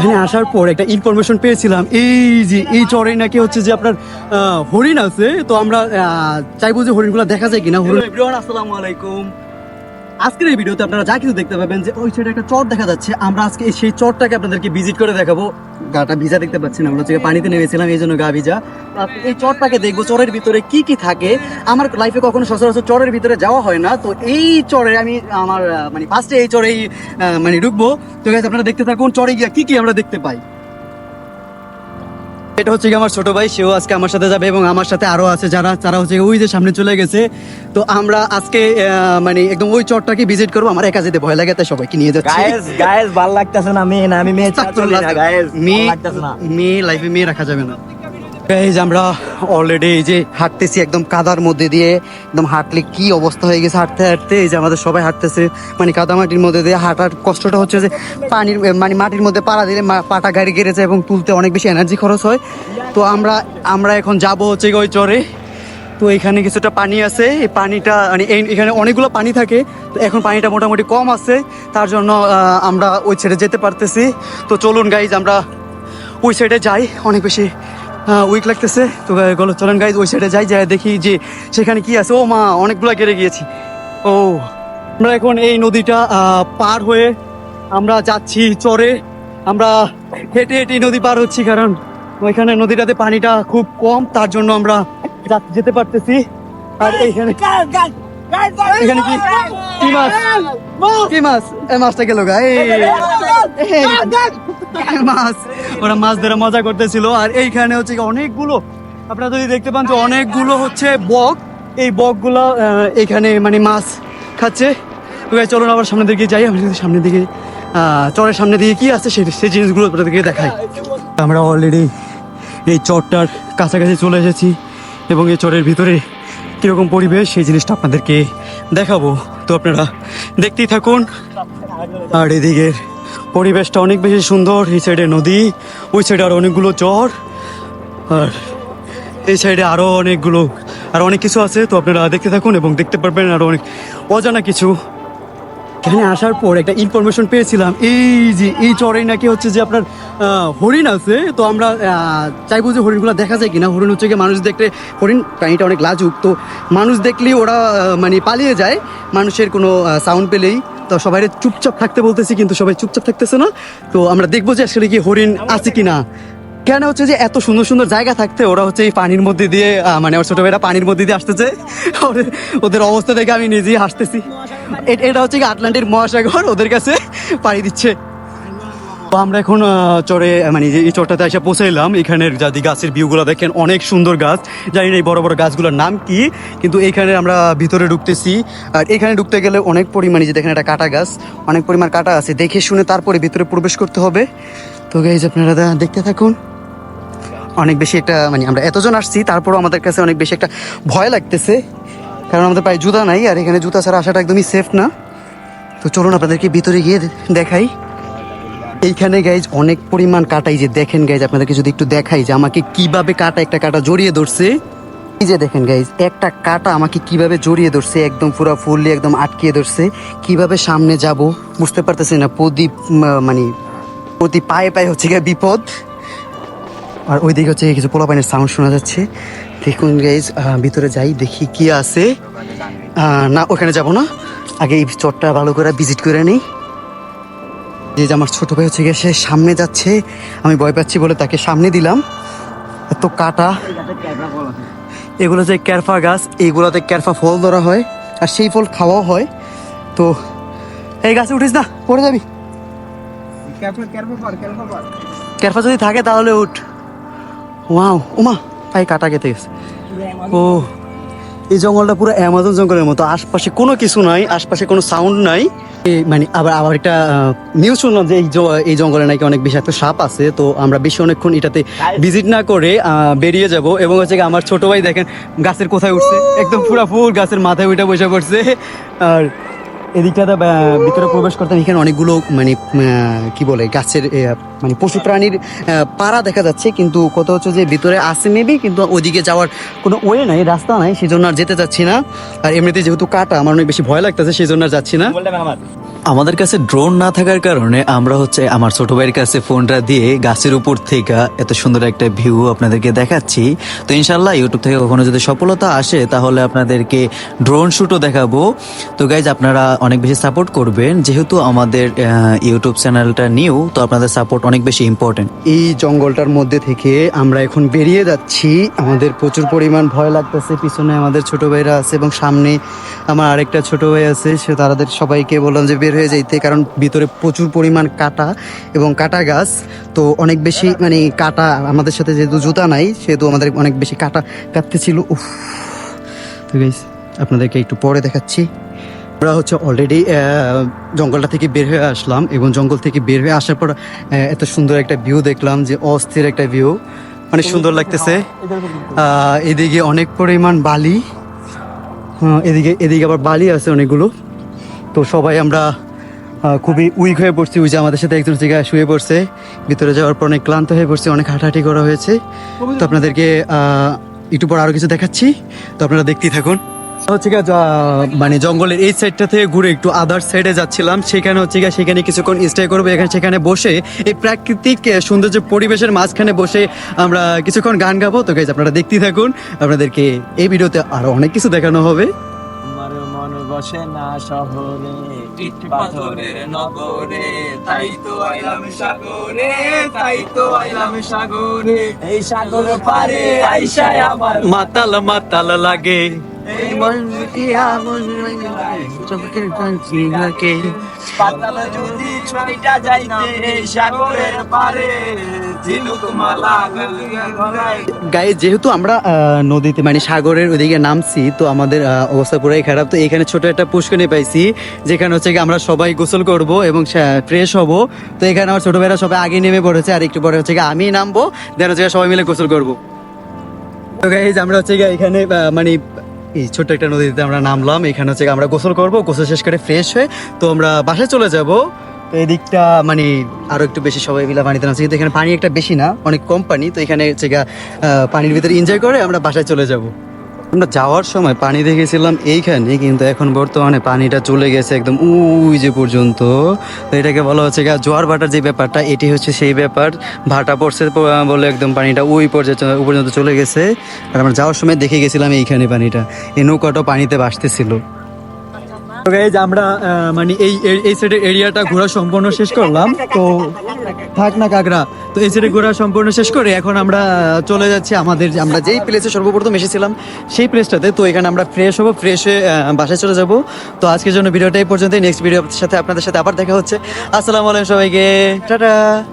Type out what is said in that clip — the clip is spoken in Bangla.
এখানে আসার পর একটা ইনফরমেশন পেয়েছিলাম। এই যে, এই চরে নাকি হচ্ছে যে আপনার হরিণ আছে। তো আমরা চাইব যে হরিণগুলো দেখা যায় কিনা। হরিণ আসসালামু আলাইকুম। আজকের এই ভিডিওতে আপনারা যা কিছু দেখতে পাবেন যে ওই সাইডে একটা চর দেখা যাচ্ছে, আমরা আজকে সেই চরটাকে আপনাদেরকে ভিজিট করে দেখাবো। গাটা ভিজা দেখতে পাচ্ছি না আমরা, হচ্ছে পানিতে নেমেছিলাম, এই জন্য গা ভিজা। এই চরটাকে দেখব, চরের ভিতরে কি কি থাকে। আমার লাইফে কখনো সচরাচর চরের ভিতরে যাওয়া হয় না, তো এই চরে আমি আমার মানে ফার্স্টে এই চরেই মানে ঢুকবো। তো আপনারা দেখতে থাকুন, চরে গিয়া কি কি আমরা দেখতে পাই। এটা হচ্ছে আমার ছোট ভাই সেও আজকে আমার সাথে যাবে এবং আমার সাথে আরও আছে যারা তারা হচ্ছে ওই যে সামনে চলে গেছে। তো আমরা আজকে মানে একদম ওই চটটাকে ভিজিট করব আমার একা যেতে ভয় লাগে তাই সবাইকে নিয়ে যাচ্ছি। গায়েস গায়েস ভালো লাগতেছে না মেয়ে না আমি মেয়ে মেয়ে লাইফে মেয়ে রাখা যাবে না। গাইজ আমরা অলরেডি এই যে হাঁটতেছি একদম কাদার মধ্যে দিয়ে, একদম হাঁটলে কি অবস্থা হয়ে গেছে? হাঁটতে হাঁটতে এই যে আমাদের সবাই হাঁটতেছে মানে কাদা মাটির মধ্যে দিয়ে হাঁটার কষ্টটা হচ্ছে যে পানির মানে মাটির মধ্যে পাড়া দিলে পাটা গাড়ি গেড়েছে এবং তুলতে অনেক বেশি এনার্জি খরচ হয়। তো আমরা আমরা এখন যাব হচ্ছে ওই চরে। তো এখানে কিছুটা পানি আছে, এই পানিটা মানে এখানে অনেকগুলো পানি থাকে, তো এখন পানিটা মোটামুটি কম আছে, তার জন্য আমরা ওই ছেড়ে যেতে পারতেছি। তো চলুন গাইজ আমরা ওই সাইডে যাই, অনেক বেশি উইক লাগতেছে। তো গেলো, চলেন গাইজ ওই সাইডে যাই যাই, দেখি যে সেখানে কি আছে। ও মা, অনেকগুলো কেড়ে গিয়েছি। ও, আমরা এখন এই নদীটা পার হয়ে আমরা যাচ্ছি চরে। আমরা হেঁটে হেঁটে নদী পার হচ্ছি, কারণ ওইখানে নদীটাতে পানিটা খুব কম, তার জন্য আমরা যেতে পারতেছি। আর এইখানে এখানে কি? কি মাছ? কি মাছ? এই মাছটা গেল গা মাছ। ওরা মাছ ধরে মজা করতেছিল। আর এইখানে হচ্ছে অনেকগুলো আপনারা যদি দেখতে পান যে অনেকগুলো হচ্ছে বক। এই বকগুলো এখানে মানে মাছ খাচ্ছে। তো চলুন আবার সামনের দিকে যাই। আমরা যদি সামনের দিকে আহ, চরের সামনে দিকে কি আছে সেই সেই জিনিসগুলো আপনাদেরকে দেখাই। আমরা অলরেডি এই চরটার কাছাকাছি চলে এসেছি এবং এই চরের ভিতরে কীরকম পরিবেশ সেই জিনিসটা আপনাদেরকে দেখাবো। তো আপনারা দেখতেই থাকুন। আর এদিকের পরিবেশটা অনেক বেশি সুন্দর। এই সাইডে নদী, ওই সাইডে আরও অনেকগুলো চর। আর এই সাইডে আরও অনেকগুলো, আর অনেক কিছু আছে। তো আপনারা দেখতে থাকুন এবং দেখতে পারবেন আরও অনেক অজানা কিছু। এখানে আসার পর একটা ইনফরমেশন পেয়েছিলাম। এই যে, এই চরে নাকি হচ্ছে যে আপনার হরিণ আছে। তো আমরা চাইব যে হরিণগুলো দেখা যায় কিনা। হরিণ হচ্ছে কি মানুষ দেখলে, হরিণ প্রাণীটা অনেক লাজুক। তো মানুষ দেখলেই ওরা মানে পালিয়ে যায়। মানুষের কোনো সাউন্ড পেলেই। তো সবাই চুপচাপ থাকতে বলতেছি, কিন্তু সবাই চুপচাপ থাকতেছে না। তো আমরা দেখব যে আসলে কি হরিণ আছে কিনা। কেন হচ্ছে যে এত সুন্দর সুন্দর জায়গা থাকতে ওরা হচ্ছে এই পানির মধ্যে দিয়ে মানে ওর ছোট পানির মধ্যে দিয়ে আসতেছে। ওদের- অবস্থা দেখে আমি নিজেই হাসতেছি। এটা হচ্ছে কি আটলান্টিক মহাসাগর, ওদের কাছে পাড়ি দিচ্ছে। আমরা এখন চরে মানে এই চরটাতে এসে পৌঁছাইলাম, এখানের যদি গাছের ভিউগুলো দেখেন, অনেক সুন্দর গাছ। জানি না এই বড় বড় গাছগুলোর নাম কি, কিন্তু এইখানে আমরা ভিতরে ঢুকতেছি। আর এখানে ঢুকতে গেলে অনেক পরিমাণে যে দেখেন একটা কাটা গাছ, অনেক পরিমাণ কাটা আছে। দেখে শুনে তারপরে ভিতরে প্রবেশ করতে হবে। তো গাইজ আপনারা দেখতে থাকুন। অনেক বেশি একটা মানে আমরা এতজন আসছি, তারপরও আমাদের কাছে অনেক বেশি একটা ভয় লাগতেছে। কারণ আমাদের পায়ে জুতা নাই, আর এখানে জুতা ছাড়া আসাটা একদমই সেফ না। তো চলুন আপনাদেরকে ভিতরে গিয়ে দেখাই। এইখানে গাইজ অনেক পরিমাণ কাটাই যে দেখেন গাইজ আপনাদেরকে যদি একটু দেখাই যে আমাকে কীভাবে কাটা একটা কাটা জড়িয়ে ধরছে। এই যে দেখেন গাইজ একটা কাটা আমাকে কীভাবে জড়িয়ে ধরছে, একদম পুরো ফুললি একদম আটকিয়ে ধরছে। কীভাবে সামনে যাব, বুঝতে পারতেছি না, প্রদীপ মানে প্রতি পায়ে পায়ে হচ্ছে গিয়ে বিপদ। আর ওইদিকে হচ্ছে কিছু পোলাপানের সাউন্ড শোনা যাচ্ছে। দেখুন গাইজ ভিতরে যাই দেখি কি আছে। না ওখানে যাব না। আগে এই চটটা ভালো করে ভিজিট করে নিই। যে যে আমার ছোট ভাই হচ্ছে গিয়ে সে সামনে যাচ্ছে। আমি ভয় পাচ্ছি বলে তাকে সামনে দিলাম। এত কাটা। এগুলো যে ক্যারফা গাছ এইগুলোতে ক্যারফা ফল ধরা হয়। আর সেই ফল খাওয়াও হয়। তো এই গাছে উঠিস না পড়ে যাবি। ক্যারফা যদি থাকে তাহলে উঠ। ওয়াও ওমা পায়ে কাটা কেটে গেছে। ও, এই জঙ্গলটা পুরো অ্যামাজন জঙ্গলের মতো। আশপাশে কোনো কিছু নাই, আশপাশে কোনো সাউন্ড নাই। মানে আবার আবার একটা নিউজ শুনলাম যে এই জঙ্গলে নাকি অনেক একটা সাপ আছে, তো আমরা বেশি অনেকক্ষণ এটাতে ভিজিট না করে বেরিয়ে যাব। এবং হচ্ছে কি আমার ছোট ভাই দেখেন, গাছের কোথায় উঠছে? একদম পুরা ফুল গাছের মাথায় উঠে বসে পড়ছে। আর এদিকটাতে ভিতরে প্রবেশ করতে এখানে অনেকগুলো মানে আহ, কি বলে গাছের মানে পশু প্রাণীর আহ, পাড়া দেখা যাচ্ছে কিন্তু কথা হচ্ছে যে ভিতরে আছে মেবি কিন্তু ওইদিকে যাওয়ার কোনো ওয়ে নাই রাস্তা নাই সেই জন্য আর যেতে চাচ্ছি না। আর এমনিতে যেহেতু কাটা আমার অনেক বেশি ভয় লাগতেছে সেই জন্য আর যাচ্ছি না। আমাদের কাছে ড্রোন না থাকার কারণে আমরা হচ্ছে আমার ছোট ভাইয়ের কাছে ফোনটা দিয়ে গাছের উপর থেকে এত সুন্দর একটা ভিউ আপনাদেরকে দেখাচ্ছি। তো ইনশাল্লাহ ইউটিউব থেকে কখনো যদি সফলতা আসে, তাহলে আপনাদেরকে ড্রোন শুটও দেখাবো। তো গাইজ আপনারা অনেক বেশি সাপোর্ট করবেন। যেহেতু আমাদের ইউটিউব চ্যানেলটা নিউ তো আপনাদের সাপোর্ট অনেক বেশি ইম্পর্টেন্ট এই জঙ্গলটার মধ্যে থেকে আমরা এখন বেরিয়ে যাচ্ছি। আমাদের প্রচুর পরিমাণ ভয় লাগতেছে। পিছনে আমাদের ছোট ভাইরা আছে এবং সামনে আমার আরেকটা ছোট ভাই আছে। সে তাদের সবাইকে বললাম যে বের হয়ে যাইতে, কারণ ভিতরে প্রচুর পরিমাণ কাটা এবং কাটা গাছ। তো অনেক বেশি মানে কাটা, আমাদের সাথে যেহেতু জুতা নাই, সেহেতু আমাদের অনেক বেশি কাটা কাটতেছিল উফ। তো গাইস আপনাদেরকে একটু পরে দেখাচ্ছি। আমরা হচ্ছে অলরেডি জঙ্গলটা থেকে বের হয়ে আসলাম এবং জঙ্গল থেকে বের হয়ে আসার পর এত সুন্দর একটা ভিউ দেখলাম যে অস্থির একটা ভিউ অনেক সুন্দর লাগতেছে। এদিকে অনেক পরিমাণ বালি। এদিকে এদিকে আবার বালি আছে অনেকগুলো। তো সবাই আমরা খুবই উইক হয়ে পড়ছি। ওই যে আমাদের সাথে একজন জায়গায় শুয়ে পড়ছে। ভিতরে যাওয়ার পর অনেক ক্লান্ত হয়ে পড়ছে, অনেক হাঁটাহাঁটি করা হয়েছে। তো আপনাদেরকে একটু পর আরও কিছু দেখাচ্ছি। তো আপনারা দেখতেই থাকুন। হচ্ছে গিয়ে মানে জঙ্গলের এই সাইডটা থেকে ঘুরে একটু আদার সাইডে যাচ্ছিলাম। সেখানে হচ্ছে গিয়ে সেখানে কিছুক্ষণ স্টে করব। এখানে সেখানে বসে এই প্রাকৃতিক সৌন্দর্য পরিবেশের মাঝখানে বসে আমরা কিছুক্ষণ গান গাবো। তো গাইজ আপনারা দেখতেই থাকুন। আপনাদেরকে এই ভিডিওতে আরও অনেক কিছু দেখানো হবে। বসে না শহরে ইট পাথরের নগরে, তাই তো আইলাম সাগরে, তাই তো আইলাম সাগরে। এই সাগর পারে আইসায় আমার মাতাল মাতাল লাগে। গায়ে যেহেতু আমরা নদীতে মানে সাগরের ওইদিকে নামছি, তো আমাদের অবস্থা পুরাই খারাপ। তো এখানে ছোট একটা পুষ্করণী পাইছি, যেখানে হচ্ছে আমরা সবাই গোসল করব এবং ফ্রেশ হব। তো এখানে আমার ছোট ভাইরা সবাই আগে নেমে পড়েছে, আর একটু পরে হচ্ছে আমি নামবো দেন হচ্ছে সবাই মিলে গোসল করব। তো গাইজ আমরা হচ্ছে এখানে মানে এই ছোট্ট একটা নদীতে আমরা নামলাম। এখানে হচ্ছে আমরা গোসল করব, গোসল শেষ করে ফ্রেশ হয়ে তো আমরা বাসায় চলে যাব। তো এদিকটা মানে আরও একটু বেশি সবাই মিলে পানিতে নামছে। কিন্তু এখানে পানি একটা বেশি না, অনেক কম পানি। তো এখানে হচ্ছে পানির ভিতরে এনজয় করে আমরা বাসায় চলে যাব। আমরা যাওয়ার সময় পানি দেখেছিলাম এইখানে, কিন্তু এখন বর্তমানে পানিটা চলে গেছে একদম উই যে পর্যন্ত। তো এটাকে বলা হচ্ছে জোয়ার ভাটার যে ব্যাপারটা, এটি হচ্ছে সেই ব্যাপার। ভাটা পড়ছে বলে একদম পানিটা ওই পর্যন্ত পর্যন্ত চলে গেছে। আর আমরা যাওয়ার সময় দেখে গেছিলাম এইখানে পানিটা। এই নৌকাটাও পানিতে ভাসতেছিল। তো গাইজ আমরা মানে এই, এই- সাইডের এরিয়াটা ঘোরা সম্পূর্ণ শেষ করলাম, তো থাক না কাকরা। তো এই সাইডে ঘোরা সম্পূর্ণ শেষ করে এখন আমরা চলে যাচ্ছি আমাদের আমরা যেই প্লেসে সর্বপ্রথম এসেছিলাম, সেই প্লেসটাতে তো এখানে আমরা ফ্রেশ হব ফ্রেশ হয়ে বাসায় চলে যাব। তো আজকের জন্য ভিডিওটা এই পর্যন্ত নেক্সট ভিডিওর সাথে আপনাদের সাথে আবার দেখা হচ্ছে। আসসালামু আলাইকুম সবাইকে। টাটা।